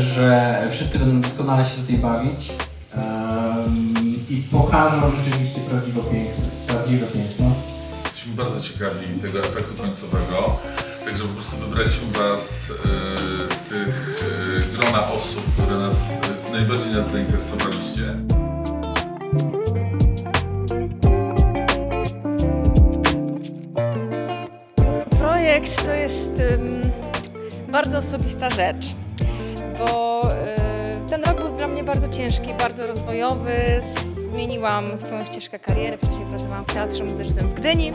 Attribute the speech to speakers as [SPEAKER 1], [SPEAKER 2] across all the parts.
[SPEAKER 1] że wszyscy będą doskonale się tutaj bawić em, i pokażą rzeczywiście prawdziwe piękno. Prawdziwe piękno.
[SPEAKER 2] Jesteśmy bardzo ciekawi tego efektu końcowego. Także po prostu wybraliśmy Was e, z tych e, grona osób, które nas najbardziej nas zainteresowaliście.
[SPEAKER 3] Projekt to jest bardzo osobista rzecz, bo y, ten rok był dla mnie bardzo ciężki, bardzo rozwojowy. Zmieniłam swoją ścieżkę kariery. Wcześniej pracowałam w Teatrze Muzycznym w Gdyni.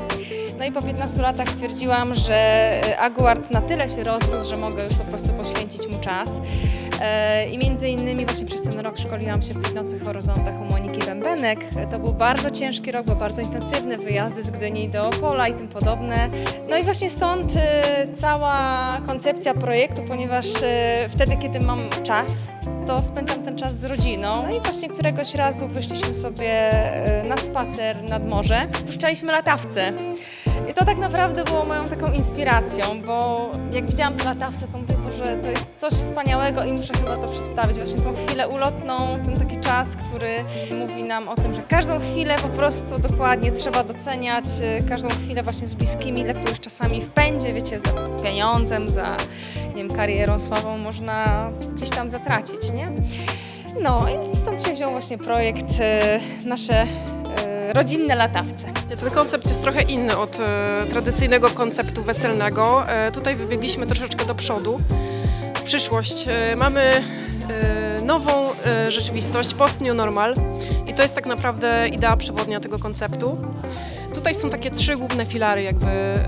[SPEAKER 3] No i po 15 latach stwierdziłam, że y, Aguard na tyle się rozrósł, że mogę już po prostu poświęcić mu czas. E, I między innymi właśnie przez ten rok szkoliłam się w Kwitnących Horyzontach u Moniki Bębenek. To był bardzo ciężki rok, bo bardzo intensywny, wyjazdy z Gdyni do Opola i tym podobne. No i właśnie stąd e, cała koncepcja projektu, ponieważ e, wtedy, kiedy mam czas, to spędzam ten czas z rodziną. No i właśnie któregoś razu wyszliśmy sobie e, na spacer nad morze. Puszczaliśmy latawce. I to tak naprawdę było moją taką inspiracją, bo jak widziałam tę latawce, to mówię, że to jest coś wspaniałego i muszę chyba to przedstawić. Właśnie tą chwilę ulotną, ten taki czas, który mówi nam o tym, że każdą chwilę po prostu dokładnie trzeba doceniać, e, każdą chwilę właśnie z bliskimi, dla których czasami w pędzie, wiecie, za pieniądzem, za nie wiem, karierą, sławą można gdzieś tam zatracić, nie? No i stąd się wziął właśnie projekt e, nasze e, rodzinne latawce.
[SPEAKER 4] Ten koncept jest trochę inny od e, tradycyjnego konceptu weselnego. E, tutaj wybiegliśmy troszeczkę do przodu, w przyszłość. E, mamy e, nową rzeczywistość, post-new normal i to jest tak naprawdę idea przewodnia tego konceptu. Tutaj są takie trzy główne filary jakby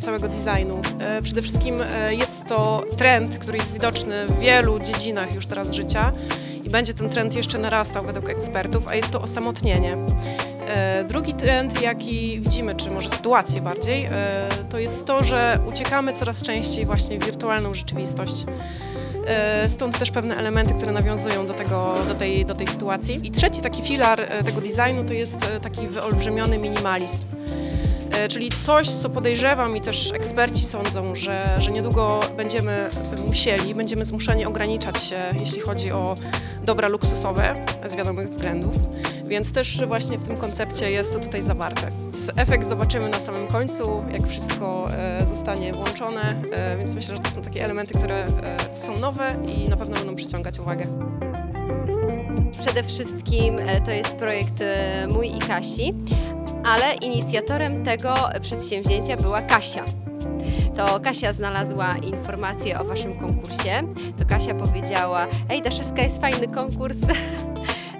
[SPEAKER 4] całego designu. Przede wszystkim jest to trend, który jest widoczny w wielu dziedzinach już teraz życia będzie ten trend jeszcze narastał według ekspertów, a jest to osamotnienie. E, Drugi trend, jaki widzimy, czy może sytuację bardziej, e, to jest to, że uciekamy coraz częściej właśnie w wirtualną rzeczywistość. E, Stąd też pewne elementy, które nawiązują do, tego, do, tej, do tej sytuacji. I trzeci taki filar tego designu to jest taki wyolbrzymiony minimalizm. E, Czyli coś, co podejrzewam i też eksperci sądzą, że, że niedługo będziemy musieli, będziemy zmuszeni ograniczać się, jeśli chodzi o dobra luksusowe z wiadomych względów. Więc też właśnie w tym koncepcie jest to tutaj zawarte. Efekt zobaczymy na samym końcu, jak wszystko e, zostanie włączone, e, więc myślę, że to są takie elementy, które są nowe i na pewno będą przyciągać uwagę.
[SPEAKER 5] Przede wszystkim to jest projekt mój i Kasi, ale inicjatorem tego przedsięwzięcia była Kasia. To Kasia znalazła informację o waszym konkursie. To Kasia powiedziała: Ej, Daszyska, jest fajny konkurs.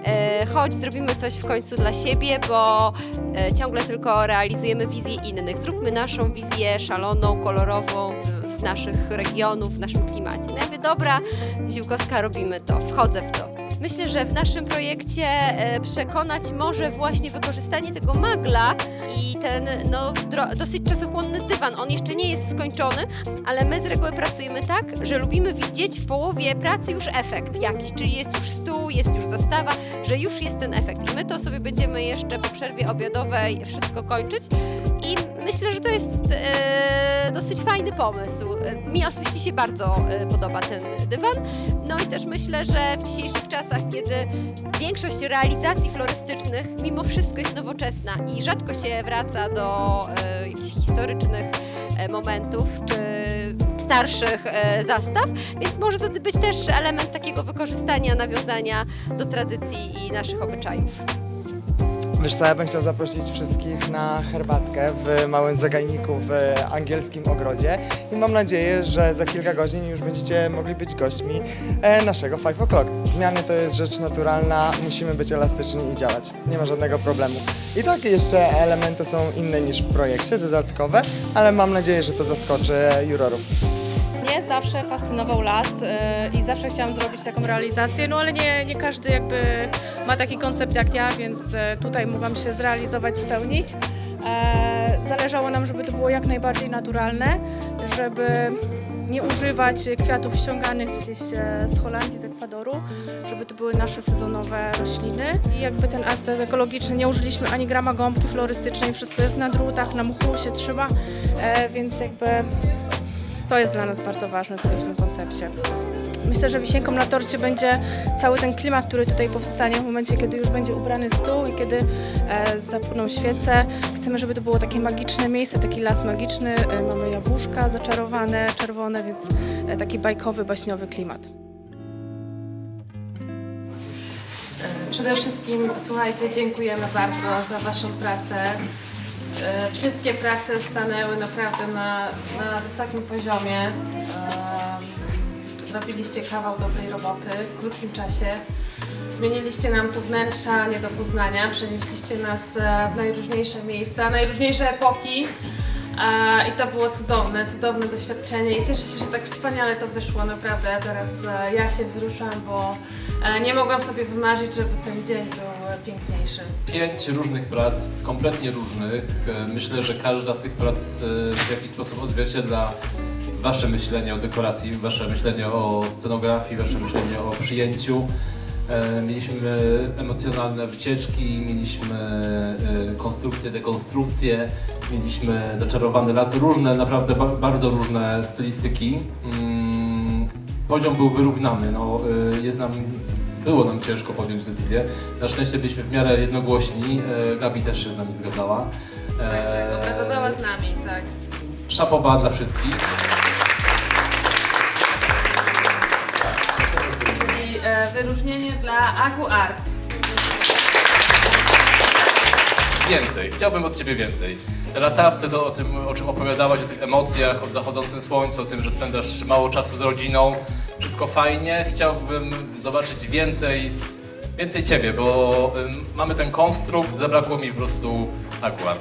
[SPEAKER 5] E, Chodź, zrobimy coś w końcu dla siebie, bo e, ciągle tylko realizujemy wizję innych. Zróbmy naszą wizję szaloną, kolorową z naszych regionów, w naszym klimacie. No ja mówię, dobra, Ziółkowska, robimy to, wchodzę w to. Myślę, że w naszym projekcie e, przekonać może właśnie wykorzystanie tego magla i ten no, dosyć czasochłonny dywan. On jeszcze nie jest skończony, ale my z reguły pracujemy tak, że lubimy widzieć w połowie pracy już efekt jakiś, czyli jest już stół, jest już zastawa, że już jest ten efekt. I my to sobie będziemy jeszcze po przerwie obiadowej wszystko kończyć. I myślę, że to jest e, dosyć fajny pomysł. E, Mi osobiście się bardzo e, podoba ten dywan. No i też myślę, że w dzisiejszych czasach, kiedy większość realizacji florystycznych mimo wszystko jest nowoczesna i rzadko się wraca do e, jakichś historycznych e, momentów czy starszych e, zastaw, więc może to być też element takiego wykorzystania, nawiązania do tradycji i naszych obyczajów.
[SPEAKER 6] Wiesz co, ja bym chciał zaprosić wszystkich na herbatkę w małym zagajniku w angielskim ogrodzie i mam nadzieję, że za kilka godzin już będziecie mogli być gośćmi e, naszego 5 o'clock. Zmiany to jest rzecz naturalna, musimy być elastyczni i działać. Nie ma żadnego problemu. I tak jeszcze elementy są inne niż w projekcie, dodatkowe, ale mam nadzieję, że to zaskoczy jurorów.
[SPEAKER 7] Zawsze fascynował las y, i zawsze chciałam zrobić taką realizację, no ale nie, nie każdy jakby ma taki koncept jak ja, więc y, tutaj mogłam się zrealizować, spełnić. E, Zależało nam, żeby to było jak najbardziej naturalne, żeby nie używać kwiatów ściąganych gdzieś e, z Holandii, z Ekwadoru, żeby to były nasze sezonowe rośliny. I jakby ten aspekt ekologiczny, nie użyliśmy ani grama gąbki florystycznej, wszystko jest na drutach, na mchu się trzyma, e, więc jakby to jest dla nas bardzo ważne tutaj w tym koncepcie. myślę, że wisienką na torcie będzie cały ten klimat, który tutaj powstanie w momencie, kiedy już będzie ubrany stół i kiedy e, zapłoną świece. Chcemy, żeby to było takie magiczne miejsce, taki las magiczny. E, mamy jabłuszka zaczarowane, czerwone, więc e, taki bajkowy, baśniowy klimat.
[SPEAKER 8] Przede wszystkim, słuchajcie, dziękujemy bardzo za Waszą pracę. E, Wszystkie prace stanęły naprawdę na, na wysokim poziomie. E, Zrobiliście kawał dobrej roboty w krótkim czasie. Zmieniliście nam tu wnętrza nie do poznania, przenieśliście nas e, w najróżniejsze miejsca, najróżniejsze epoki. I to było cudowne, cudowne doświadczenie i cieszę się, że tak wspaniale to wyszło, naprawdę. Teraz ja się wzruszam, bo nie mogłam sobie wymarzyć, żeby ten dzień był piękniejszy.
[SPEAKER 9] pięć różnych prac, kompletnie różnych. E, Myślę, że każda z tych prac e, w jakiś sposób odzwierciedla Wasze myślenie o dekoracji, Wasze myślenie o scenografii, Wasze myślenie o przyjęciu. E, Mieliśmy emocjonalne wycieczki, mieliśmy konstrukcje, dekonstrukcje, mieliśmy zaczarowany las, różne, naprawdę ba- bardzo różne stylistyki. Mm, Poziom był wyrównany, no, jest nam było nam ciężko podjąć decyzję. Na szczęście byliśmy w miarę jednogłośni. E, Gabi też się z nami zgadzała. E,
[SPEAKER 8] Dodała z nami, tak.
[SPEAKER 9] Szapoba dla wszystkich.
[SPEAKER 8] Czyli e, wyróżnienie dla Agu Art.
[SPEAKER 9] Więcej, chciałbym od Ciebie więcej. Latawce to o tym, o czym opowiadałaś, o tych emocjach, o zachodzącym słońcu, o tym, że spędzasz mało czasu z rodziną. Wszystko fajnie. Chciałbym zobaczyć więcej, więcej Ciebie, bo ym, mamy ten konstrukt, zabrakło mi po prostu akurat.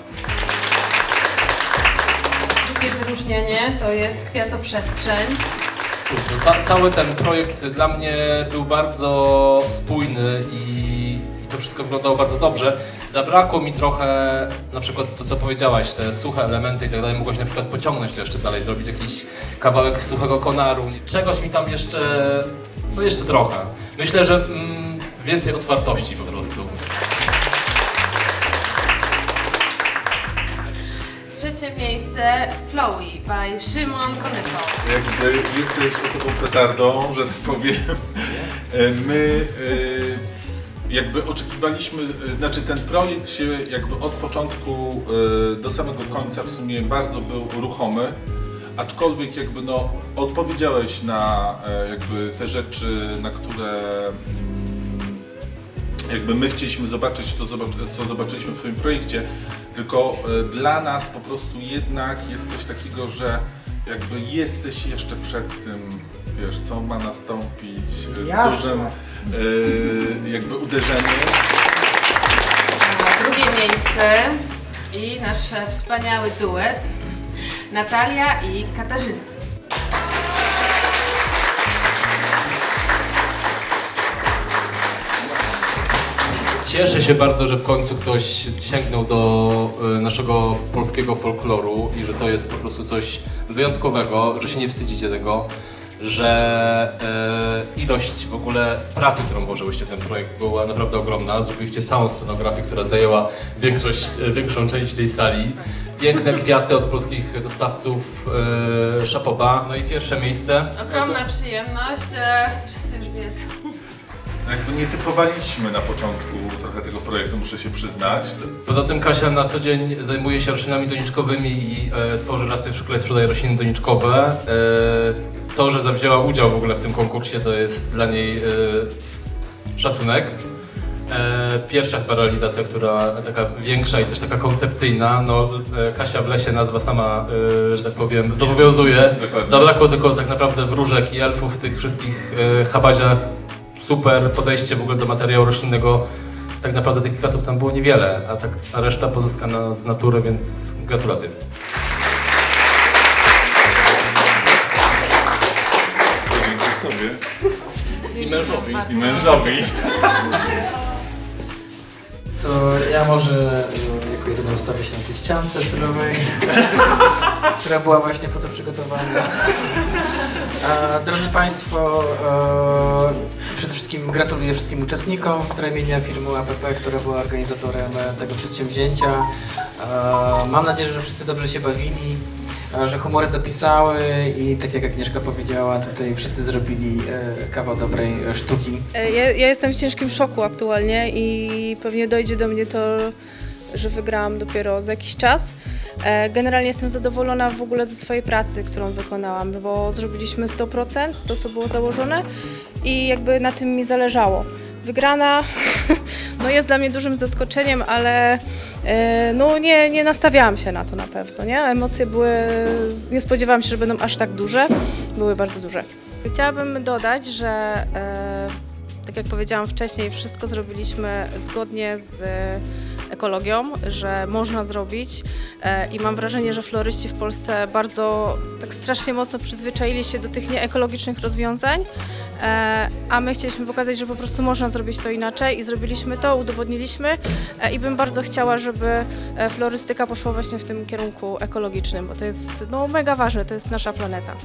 [SPEAKER 8] Drugie wyróżnienie to jest kwiatoprzestrzeń.
[SPEAKER 9] Cóż, no, ca cały ten projekt dla mnie był bardzo spójny i to wszystko wyglądało bardzo dobrze. Zabrakło mi trochę, na przykład to co powiedziałaś, te suche elementy i tak dalej, mogłaś na przykład pociągnąć to jeszcze dalej, zrobić jakiś kawałek suchego konaru, czegoś mi tam jeszcze, no jeszcze trochę. Myślę, że mm, więcej otwartości po prostu.
[SPEAKER 8] Trzecie miejsce Flowy by Szymon Konyko.
[SPEAKER 2] Jakby jesteś osobą petardą, że tak powiem. My e, jakby oczekiwaliśmy, e, znaczy ten projekt się jakby od początku e, do samego końca w sumie bardzo był ruchomy. Aczkolwiek jakby no odpowiedziałeś na e, jakby te rzeczy, na które mm, jakby my chcieliśmy zobaczyć to, co zobaczyliśmy w Twoim projekcie, tylko dla nas po prostu jednak jest coś takiego, że jakby jesteś jeszcze przed tym, wiesz, co ma nastąpić z
[SPEAKER 6] Jasne.
[SPEAKER 2] dużym e, jakby uderzeniem.
[SPEAKER 8] Drugie miejsce i nasz wspaniały duet Natalia i Katarzyna.
[SPEAKER 9] Cieszę się bardzo, że w końcu ktoś sięgnął do e, naszego polskiego folkloru i że to jest po prostu coś wyjątkowego, że się nie wstydzicie tego, że e, ilość w ogóle pracy, którą włożyłyście w ten projekt była naprawdę ogromna. Zrobiliście całą scenografię, która zajęła większość, e, większą część tej sali. Piękne kwiaty od polskich dostawców e, Szapoba. No i pierwsze miejsce.
[SPEAKER 8] Ogromna przyjemność, e, wszyscy już wiedzą.
[SPEAKER 2] Jakby nie typowaliśmy na początku trochę tego projektu, muszę się przyznać.
[SPEAKER 9] Poza tym Kasia na co dzień zajmuje się roślinami doniczkowymi i e, tworzy lasy w szkole, sprzedaje rośliny doniczkowe. E, to, że wzięła udział w ogóle w tym konkursie, to jest dla niej e, szacunek. E, pierwsza chyba realizacja, która taka większa i też taka koncepcyjna, no e, Kasia w lesie nazwa sama, e, że tak powiem, zobowiązuje.
[SPEAKER 2] Dokładnie.
[SPEAKER 9] Zabrakło tylko tak naprawdę wróżek i elfów w tych wszystkich habaziach. Super podejście w ogóle do materiału roślinnego. Tak naprawdę tych kwiatów tam było niewiele, a, tak, a reszta pozyskana z natury, więc gratulacje.
[SPEAKER 2] Sobie
[SPEAKER 9] I mężowi.
[SPEAKER 2] i mężowi.
[SPEAKER 10] To ja może e, jako jedyny ustawię się na tej ściance stylowej, która była właśnie po to przygotowana. Drodzy Państwo, e, przede wszystkim gratuluję wszystkim uczestnikom z ramienia firmy APP, która była organizatorem e, tego przedsięwzięcia. E, mam nadzieję, że wszyscy dobrze się bawili. E, że humory dopisały i tak jak Agnieszka powiedziała, tutaj wszyscy zrobili e, kawał dobrej e, sztuki.
[SPEAKER 7] Ja, ja jestem w ciężkim szoku aktualnie i pewnie dojdzie do mnie to, że wygrałam dopiero za jakiś czas. Generalnie jestem zadowolona w ogóle ze swojej pracy, którą wykonałam, bo zrobiliśmy 100% to, co było założone i jakby na tym mi zależało. Wygrana no jest dla mnie dużym zaskoczeniem, ale e, no nie, nie nastawiałam się na to na pewno, nie? Emocje były, nie spodziewałam się, że będą aż tak duże, były bardzo duże. Chciałabym dodać, że e, tak jak powiedziałam wcześniej, wszystko zrobiliśmy zgodnie z ekologią, że można zrobić e, i mam wrażenie, że floryści w Polsce bardzo tak strasznie mocno przyzwyczaili się do tych nieekologicznych rozwiązań, e, a my chcieliśmy pokazać, że po prostu można zrobić to inaczej i zrobiliśmy to, udowodniliśmy e, i bym bardzo chciała, żeby florystyka poszła właśnie w tym kierunku ekologicznym, bo to jest no, mega ważne, to jest nasza planeta.